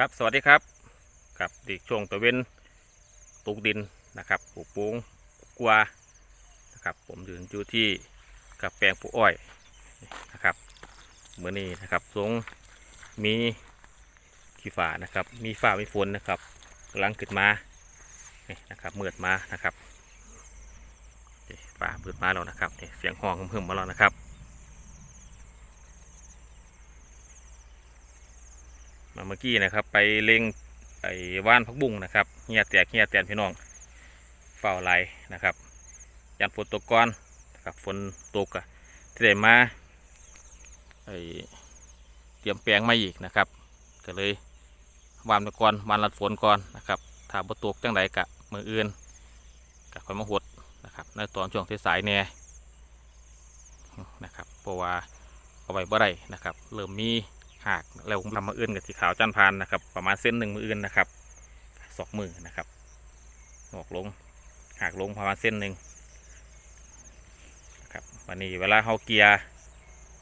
ครับสวัสดีครับกับดีช่วงตะเวนตุกดินนะครับปลูกปูงกวานะครับผมยืนอยู่ที่กับแปลงปลูกอ้อยนะครับเมื่อนี้นะครับทรงมีขี้ฝานะครับมีฝ่ามีฝนนะครับกำลังขึ้นมานี่นะครับเมือดมานะครับฝ่าเมืดมาแล้วนะครับเสียงห้องเพิ่มมาแล้วนะครับ มาเมื่อ กี้นะครับ ไปเล็งไอ้ว่านพักบุ้งนะครับเฮียแตกเฮียแตนพี่น้องเฝ้าไหลนะครับยันฝนตกก่อนนะครับฝนตกอะที่ได้มาไอ้เตรียมแปลงมาอีกนะครับ ก็เลยวานไปก่อนวานรัดฝนก่อนนะครับถ้าบ่ตกจังไดกะมืออื่นกะคอยมาหดนะครับในตอนช่วงสายๆแน่นะครับเพราะว่าเอาไว้บ่ได้นะครับ เริ่มมี หากแล้วทำมาอื่นกับสีขาวจันพานนะครับ ประมาณเส้นหนึ่งมืออื่นนะครับสองมือนะครับออกลงหากลงประมาณเส้นหนึ่งนะครับวันนี้เวลาเฮาเกียร์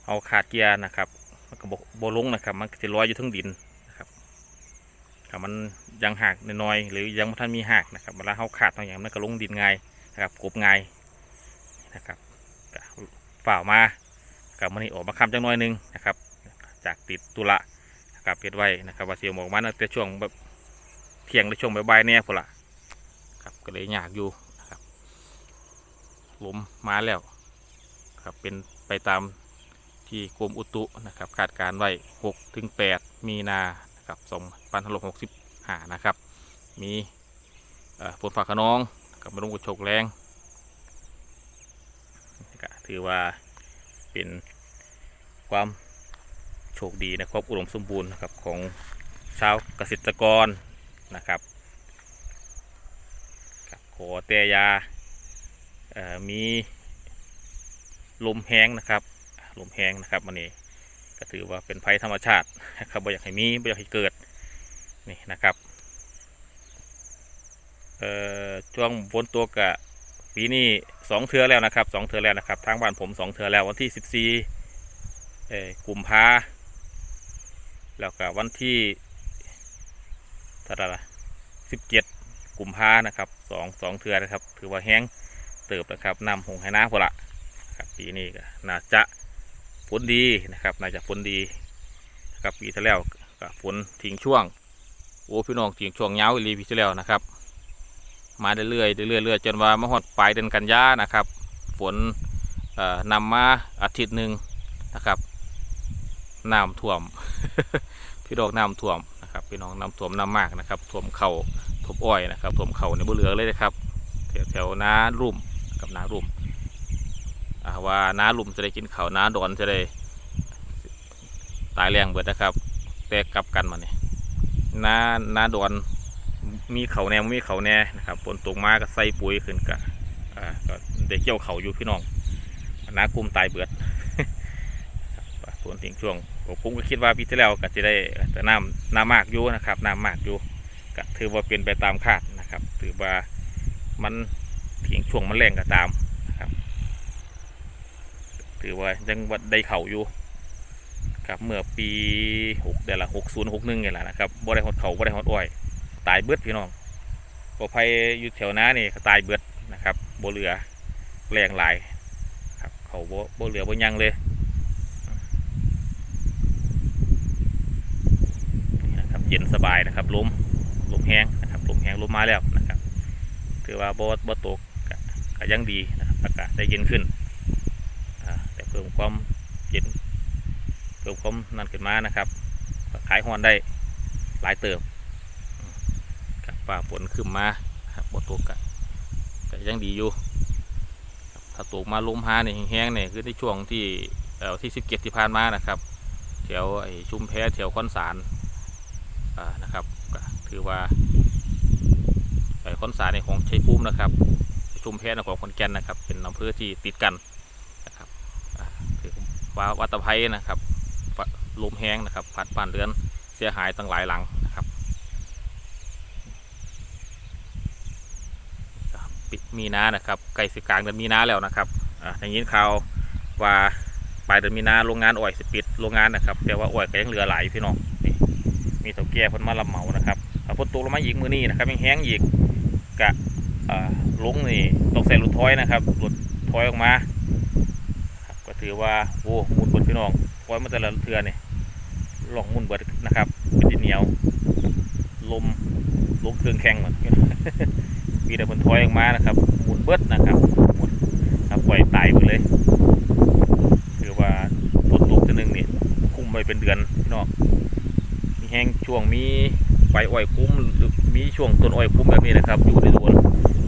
เอาขาดเกียร์นะครับมันก็บโบลงนะครับ มันจะลอยอยู่ทั้งดินนะครับถ้ามันยังหักน้อยหรือยังไม่ทันมีหักนะครับเวลาเฮาขาดบางอย่างมันก็ลงดินง่ายนะครับกบง่ายนะครับฝ่าวมากับมันนี่ออกมาคำจังน้อยหนึงนะครับ จากติดตุละนะครับเก็ดไว้นะครับว่าเสียวหมอกมันแต่ช่วงแบบเที่ยงหรือช่วงบ่ายๆเนี่ยพุ่นละครับก็เลยยากอยู่นะครับลมมาแล้วครับเป็นไปตามที่กรมอุตุนะครับคาดการณ์ไว้6ถึง8มีนานะครับ2565นะครับ มีฝนฟ้าขนองกับมรุงกุโชกแรงถือว่าเป็นความ โชคดีนะครับอุดมสมบูรณ์นะครับของชาวเกษตรกรนะครับขอแต่ยามีลมแห้งนะครับลมแห้งนะครับวันนี้ก็ถือว่าเป็นภัยธรรมชาตินะครับไม่อยากให้มีไม่อยากให้เกิดนี่นะครับช่วงฝนตัวกะปีนี้สองเทือแล้วนะครับสองเทือแล้วนะครับทางบ้านผมสองเทือแล้ววันที่สิบสี่กุมภา แล้วก็วันที่เท่าไหร่ละสิบเจ็ดกุมภานะครับสองสองเทือนะครับ ถือว่าแห้งเติบนะครับนำหงให้น้าพอละครับปีนี้ก็น่าจะฝนดีนะครับน่าจะฝนดีนะครับปีที่แล้วก็ฝนทิ้งช่วงโอ้พี่น้องทิ้งช่วงยาอีลีปีที่แล้วนะครับ มาเรื่อยๆเรื่อยๆเรื่อยจนว่ามาฮอดปลายเดือนกันยานะครับ ฝนนำมาอาทิตย์หนึ่งนะครับ น้ำท่วม พี่น้องน้ำท่วมนะครับพี่น้องน้ำท่วมน้ำมากนะครับท่วมเข่าท่วมอ้อยนะครับท่วมเข่าในบ่เหลือเลยนะครับแถวแถวนารุ่มกับน้ารุ่มว่าน้ารุ่มจะได้กินเขาวนาดอนจะได้ตายแรงเบิดนะครับ แต่กลับกันมาเนี่ยน้าน้าดอนมีเขาแน่มีเขาแน่นะครับฝนตกมาก็ใส่ปุ๋ยขึ้นกะก็ได้เกี่ยวเขาอยู่พี่น้องน้ากลุ่มตายเบิดส่วนทิ้งช่วง ผมก็คิดว่าปีที่แล้วก็จะได้แต่น้ำน้ำมากอยู่นะครับน้ำมากอยู่ก็ถือว่าเป็นไปตามคาดนะครับ ถือว่ามันทิ้งช่วงมันแรงก็ตามนะครับ ถือว่ายังวัดได้เข่าอยู่ครับเมื่อปีหกเดือนละหกศูนย์หกหนึ่งนี่แหละนะครับบ่ได้หดเข่าบ่ได้หดอ้อย ตายเบิดพี่น้องปลอภัยอยู่แถวน้านี่ก็ตายเบิดนะครับบ่เหลือแรงหลายครับเขาบ่บ่เหลือบ่ยังเลย นะครับ เย็นสบายนะครับลมลมแห้งนะครับลมแห้งลมมาแล้วนะครับถือว่าบ่บ่ตกก็ยังดีนะครับอากาศได้เย็นขึ้นอ่าแต่เพิ่มความเย็นเพิ่มความนั่นขึ้นมานะครับขายฮอนได้หลายเติมอืมครับฝ่าฝนขึ้นมาครับบ่ตกก็ยังดีอยู่ถ้าตกมาลมหาเนี่ยแห้งเนี่ยคือในช่วงที่เอ่อที่สิบเจ็ดที่ผ่านมานะครับแถวไอ้ชุมแพแถวคอนสาร นะครับถือว่าไอ้คอนสาในของชัยภูมินะครับ ชุมแพนของขอนแก่นนะครับ เป็นอำเภอที่ติดกันนะครับถือว่าวัตภัยนะครับลมแห้งนะครับพัดบ้านเรือนเสียหายตั้งหลายหลังนะครับปิดมีนานะครับไก่สิกลางเดือนมีนาแล้วนะครับอย่างนี้ข่าวว่าปลายเดือนมีนาโรงงานอ้อยสิปิดโรงงานนะครับแต่ว่าอ้อยก็ยังเหลือหลายพี่น้อง มีเถาแก่เพิ่นมารับเหมานะครับถ้าฝนตกลงมาอีกมือนี้นะครับยังแห้งอีกกะเอ่อลงนี่ต้องใส่รถถอยนะครับรถถอยออกมาก็ถือว่าโอ้มุนบิดพี่น้องถอยมาแต่ละเทือนี่ลองมุนเบิดนะครับเป็นดินเหนียว ลมลมเครื่องแข็งหมดมีแต่เพิ่นถอยออกมานะครับมุนเบิดนะครับมุนครับปล่อยตายไปเลยถือว่าฝนตกทีนึงนี่คุ้มไปเป็นเดือนพี่น้อง แห้งช่วงมีใบอ้อยคุ้มหรือมีช่วงต้นอ้อยคุ้มแบบนี้นะครับ อยู่ในโดน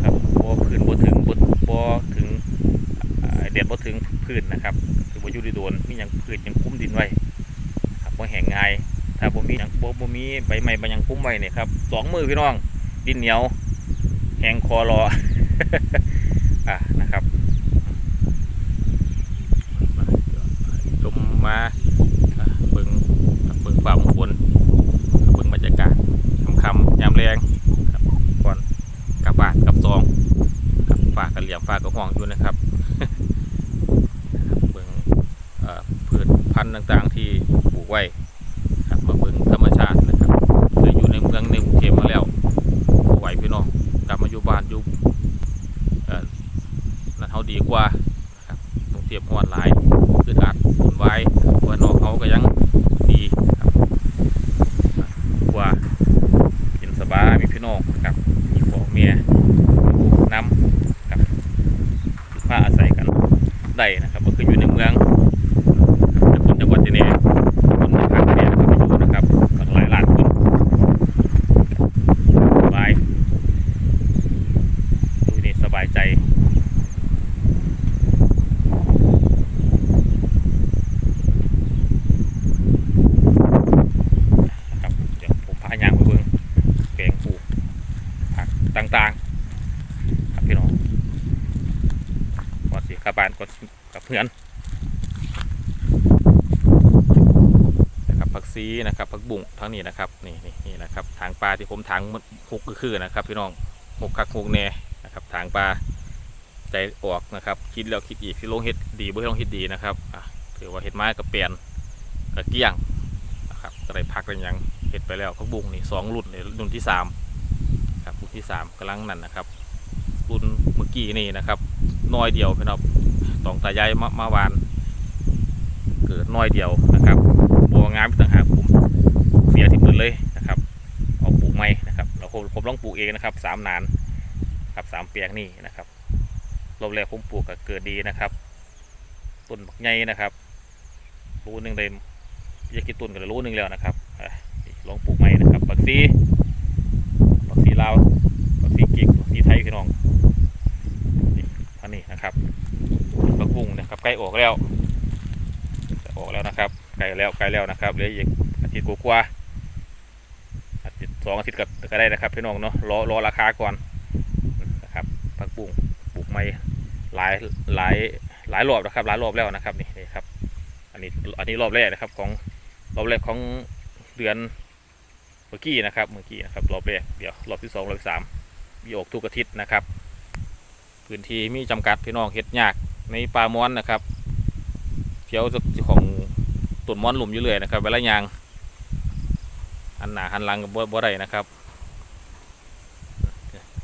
ครับบ่พื้นบ่ถึงบ่บ่ถึงแดดบ่ถึงพื้นนะครับคือบ่อยู่ในโดนมีหยังพื้นยังคุ้มดินไว้ครับบ่แห้งง่ายถ้าบ่มีหยังบ่บ่มีใบไม้บ่หยังคุ้มไว้เนี่ยครับสองมือพี่น้องดินเหนียวแห้งคอรอ อะนะครับชมมาอะเบิ่งครับเบิ่งฝ่าของฝน เบิ่งบรรยากาศค่ำๆยามแรงครับก่อนกลับบ้านกลับซองครับฝากกันเหลี่ยมฝากกระห้องอยู่นะครับ ครับเบิ่งเอ่อพืชพันธุ์ต่างๆที่ปลูกไว้ครับมาเบิ่งธรรมชาตินะครับเคยอยู่ในเมืองในกรุงเทพมาแล้วบ่ไหวพี่น้องกลับมาอยู่บ้านอยู่เอ่อนั่นเฮาดีก ว่านะครับกรุงเทพฮ้อนหลายคืออัดวุ่นวายว่านอกเขาก็ยังดีครับกว่ากินสบายมีพี่น้องครับมีพ่อเมียน้ำครับมาอาศัยกันได้นะครับก็คืออยู่ในเมืองแต่คนจังหวัดที่นี่คนในภาคเนี่ยนะครับไปอยู่นะครับก็หลายล้านคนสบายดูนี่สบายใจนะครับเดี๋ยวผมพายางไปเบิ่งแปลงปลูกผัก ต่างๆ ครับพี่น้องก่อนสิกลับบานก่อนกับเพื่อนนะครับผักซีนะครับผักบุ้งทั้งนี้นะครับนี่นี่นี่นะครับทางปลาที่ผมทางหกก็คือนะครับ พี่น้องหกคักหกแน่นะครับทางปลาใจออกนะครับ คิดแล้วคิดอีกที่ลงเฮ็ดดีบ่ให้ลงเฮ็ดดีนะครับถือว่าเฮ็ดไม้กับเปลี่ยนกับเกี้ยงนะครับก็ได้พักกันยังเฮ็ดไปแล้วผักบุ้งนี่สองรุ่นเลยรุ่นที่สาม ที่สามกำลังนั่นนะครับรุ่นเมื่อกี้นี่นะครับน้อยเดียวพี่น้องตองตายายมามาวาน เกิดน้อยเดียวนะครับบัวงามต่างหากผมเสียทิ้งเลยนะครับ เอาปลูกใหม่นะครับเราผมผมลองปลูกเองนะครับสามนานครับสามเปียงนี่นะครับรอบแรกผมปลูกก็เกิดดีนะครับต้นบักใหญ่นะครับรู้หนึ่งเลยอยากกินต้นก็เลยรู้หนึ่งแล้วนะครับลองปลูกใหม่นะครับบักซี ลาวบักซีกิกบักซีไทยพี่น้องนี่ท่านี้นะครับบักบุ้งนะครับใกล้ออกแล้วออกแล้วนะครับไกลแล้วไกลแล้วนะครับเหลืออีกอาทิตย์กว่าๆอาทิตย์สองอาทิตย์ก็ก็ได้นะครับพี่น้องเนาะรอรอราคาก่อนนะครับผักบุ้งปลูกไม้หลายหลายหลายรอบนะครับหลายรอบแล้วนะครับนี่นี่ครับ อันนี้อันนี้รอบแรกนะครับของรอบแรกของเดือน มื่อกี้นะครับเมื่อกี้นะครับรอบแรกเดี๋ยวรอบที่สองรอบที่สามมีออกทุกอาทิตย์นะครับ พื้นที่มีจำกัดพี่น้องเฮ็ดยากในป่าม้อนนะครับเที่ยวจากของต้นม้อนหลุมอยู่เรื่อยนะครับเวลายางหันหนาหันหลังกับบ่บ่ได้นะครับ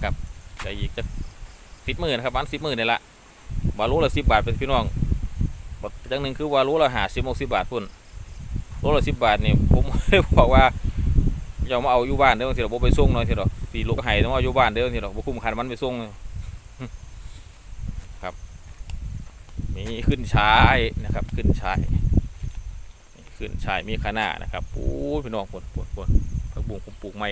กับได้อีกจะสิบหมื่นนะครับวันสิบหมื่นนี่ละวารุละสิบบาทเป็นพี่น้องบักจังหนึ่งคือวารุละหาสิบหกสิบบาทพุ่นโลละสิบบาทนี่ผมได้บอกว่า อย่ามาเอาอยู่บ้านเด้อทีเราบ่ไปส่งเนาะทีเราสีลูกไห้ต้องเอาอยู่บ้านเด้อทีเราบ่คุ้มคันมันไปส่งครับมีขึ้นชายนะครับ ขึ้นชายขึ้นชายมีขนานะครับปูพี่น้องปวดปวดปวดผักบุ้งผมปลูกไม้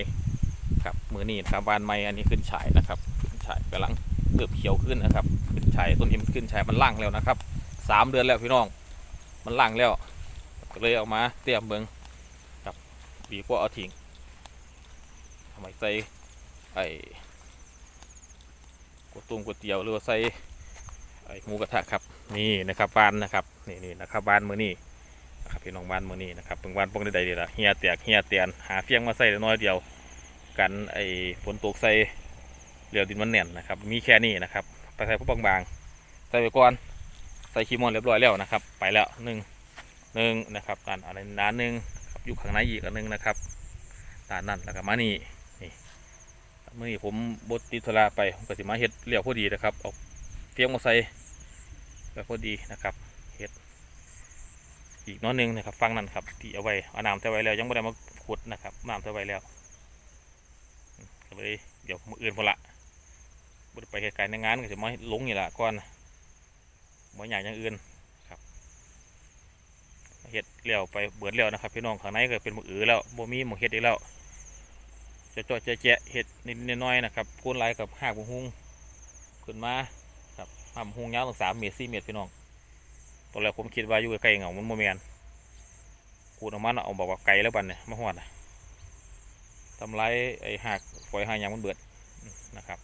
ครับมือนี่นะครับบานไม้อันนี้ขึ้นชายนะครับขึ้นชายกำลังเติบเขียวขึ้นนะครับ ขึ้นชายต้นนี้มันขึ้นชายมันล่างแล้วนะครับสามเดือนแล้วพี่น้อง มันล่างแล้วก็เลยเอามาเตรียมเบิงครับดีกว่าเอาทิ้ง ไมใส่ไอ้ก๋วยตุ้งก๋วยเตี๋ยวหรือว่าใส่ไอ้หมูกระทะครับนี่นะครับบ้านนะครับนี่นี่นะครับบ้านมือนี่นะครับพี่น้องบ้านมือนี่นะครับเป็นบ้านปงใดๆเดียละเฮียแตกเฮียเตียนหาเฟียงมาใส่น้อยเดียว กันไอ้ฝนตกใส่เหลียวดินมันแน่นนะครับมีแค่นี้นะครับไปใส่พวกบางๆใส่ไปก่อนใส่คีมอนเรียบร้อยแล้วนะครับ ไปแล้วหนึ่งหนึ่งนะครับอันอะไรนานหนึ่งอยู่ข้างในอีกอันหนึ่งนะครับด้านนั้นแล้วก็มานี่ มื่อนี้ผมบดติดธุระไปผมก็สิมาเฮ็ดเลี้ยวพอดีนะครับเอาเฟียงมาใส่ก็พอดีนะครับเฮ็ดอีกน้อยหนึงนะครับฟังนั่นครับที่เอาไว้เอาน้ำเทไว้แล้วยังไม่ได้มาขุดนะครับน้ำเทไว้แล้วก็เลยเดี๋ยวมืออื่นพอละบดไปเหตุการณ์ในงานก็จะมาลงนี่ละก่อนบ่อยากอย่างอื่นครับเฮ็ดเลี้ยวไปเบิดแล้วนะครับพี่น้องข้างในก็เป็นมืออือแล้วบ่มีหมอเฮ็ดอีกแล้ว จะจ่อจะแจะเห็ดนิดๆหน้อยๆนะครับก้นไหลกับหากบุหุงขึ้นมาครับหากบุหุงยาวถึงสามเมตรสี่เมตรพี่น้องตอนแรกผมคิดว่าอยู่ใกล้เงามันโมเมนกูดออกมาเนาะเอาบอกว่าไกลแล้วบันเนี่ยมาหอดน่ะทำไรไอ้หากฝอยหางยางมันเบิดอืมนะครับ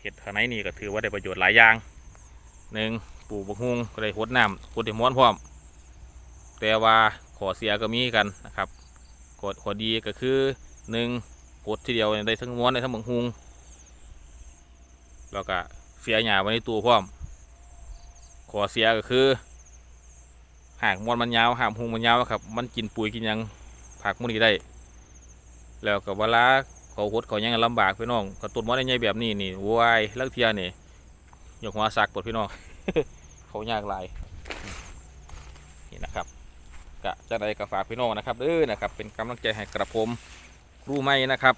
เห็ดข้างในนี่ก็ถือว่าได้ประโยชน์หลายอย่างหนึ่งปลูกบุหุงก็ได้หดน้ำหดได้ม้วนพร้อม แต่ว่าขอเสียก็มีกันนะครับขอขอดีก็คือ หนึ่งกดทีเดียวเนี่ยได้ทั้งม้วนได้ทั้งบังหุงแล้วก็เสียหยาไว้ในตัวพร้อมขอเสียก็คือหากม้วนมันยาวหากหุงมันยาวครับ มันกินปุ๋ยกินยังผักมันนี้ได้ แล้วกับเวลาเขาหดเขายังลำบากพี่น้องกระตุ้นม้วนใหญ่แบบนี้นี่วายลักเทียนี่ยกหัวซักปวดพี่น้องเขายากหลายนี่นะครับกะจะได้กับฝากพี่น้องนะครับเด้อนะครับ เป็นกำลังใจให้กระผม ครูใหม่นะครับ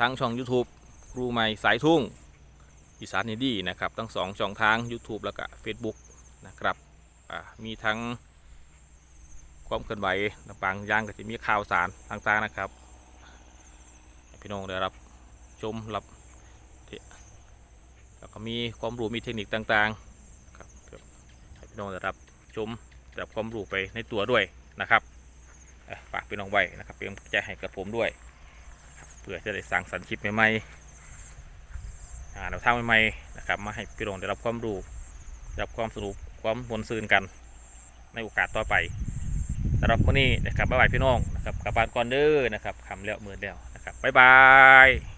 ทั้งช่อง YouTube ครูใหม่สายทุ่งอีสานนดีนะครับทั้งสองช่องทาง YouTube แล้วก็ Facebook นะครับมีทั้งความเคลื่อนไหวบางอย่างก็จะมีข่าวสารต่างๆนะครับ พี่น้องได้รับชมรับแล้วก็มีความรู้มีเทคนิคต่างๆครับพี่น้องได้รับชมได้รับความรู้ไปในตัวด้วยนะครับ ฝากพี่น้องไว้นะครับเป็นกำลังใจให้กับผมด้วย เพื่อจะได้สร้างสรรค์คลิปใหม่ๆหาแนวทางใหม่ๆนะครับมาให้พี่น้องได้รับความรู้ได้รับความสนุกความมวลซืนกันในโอกาสต่อไปสำหรับวันนี้นะครับบ๊ายบายพี่น้องนะครับกลับบ้านก่อนเด้อนะครับคำแล้วมือแล้วนะครับบ๊ายบาย